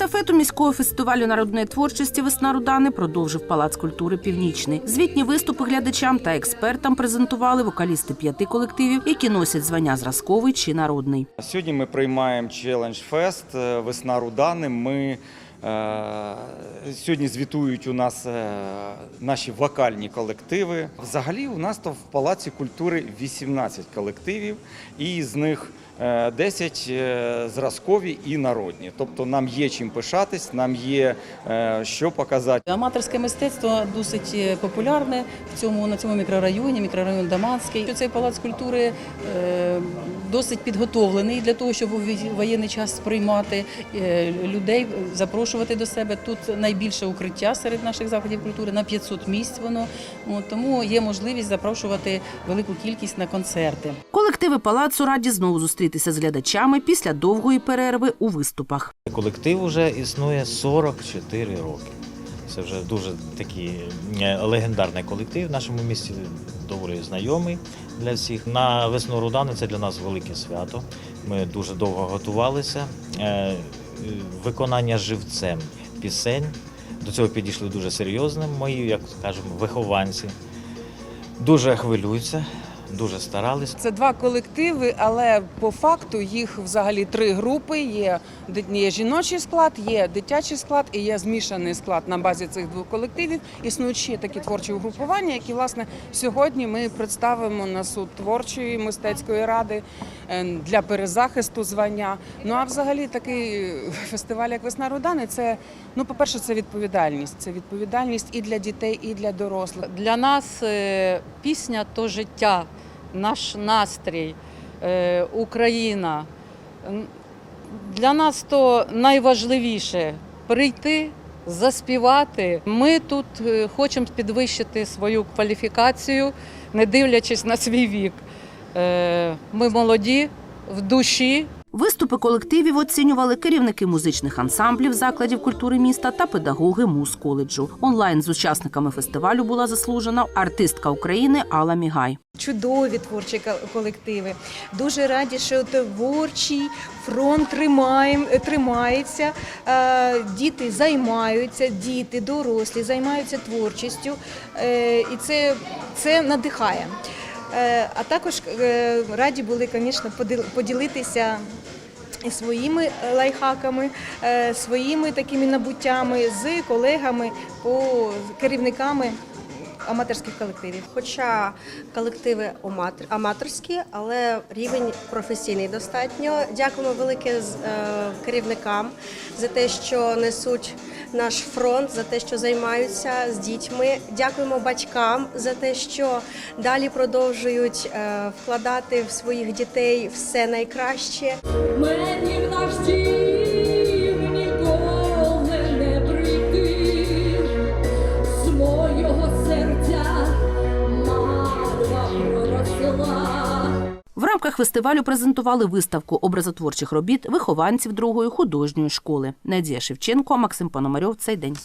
Естафету міського фестивалю народної творчості Весна Рудани продовжив Палац культури Північний. Звітні виступи глядачам та експертам презентували вокалісти п'яти колективів, які носять звання зразковий чи народний. Сьогодні ми приймаємо челендж фест Весна Рудани. Ми сьогодні звітують у нас е, наші вокальні колективи. Взагалі, у нас то в Палаці культури 18 колективів, і з них е, 10 е, зразкові і народні. Тобто нам є чим пишатись, нам є е, що показати. Аматорське мистецтво досить е, популярне в цьому на цьому мікрорайоні, мікрорайон Даманський. Цей палац культури е, досить підготовлений для того, щоб у воєнний час сприймати е, людей, запрошувати до себе. Тут найбільше укриття серед наших заходів культури на 500 місць. Воно От, тому є можливість запрошувати велику кількість на концерти. Колективи палацу раді знову зустрітися з глядачами після довгої перерви у виступах. Колектив вже існує 44 роки. Це вже дуже такий е, легендарний колектив. В нашому місті доволі знайомий для всіх. На весну Рудани це для нас велике свято. Ми дуже довго готувалися. Е, Виконання живцем пісень. До цього підійшли дуже серйозно. Мої, як кажемо, вихованці. Дуже хвилюються, дуже старались. Це два колективи, але по факту їх взагалі три групи. Є, є жіночий склад, є дитячий склад і є змішаний склад на базі цих двох колективів. Існують ще такі творчі угрупування, які власне сьогодні ми представимо на суд творчої мистецької ради е, для перезахисту звання. Ну а взагалі такий фестиваль, як Весна Рудани, це ну, по-перше, це відповідальність. Це відповідальність і для дітей, і для дорослих. Для нас е, пісня то життя, наш настрій, е, Україна. Для нас то найважливіше прийти, заспівати. Ми тут е, хочемо підвищити свою кваліфікацію, не дивлячись на свій вік. Е, Ми молоді в душі, Виступи колективів оцінювали керівники музичних ансамблів закладів культури міста та педагоги муз-коледжу. Онлайн з учасниками фестивалю була заслужена артистка України Алла Мігай. чудові творчі колективи. Дуже раді, що творчий фронт тримається. Діти займаються, діти, дорослі займаються творчістю, Е, і це, це надихає. Е, А також е, раді були, звісно, поділ- поділитися і своїми лайфхаками, е, своїми такими набуттями з колегами по керівниками аматорських колективів. Хоча колективи аматор- аматорські, але рівень професійний достатньо. Дякуємо велике керівникам за те, що несуть наш фронт, за те, що займаються з дітьми. Дякуємо батькам за те, що далі продовжують е, вкладати в своїх дітей все найкраще. Мені наш дім рамках фестивалю презентували виставку образотворчих робіт вихованців другої художньої школи. Надія Шевченко, Максим Пономарьов. Цей день.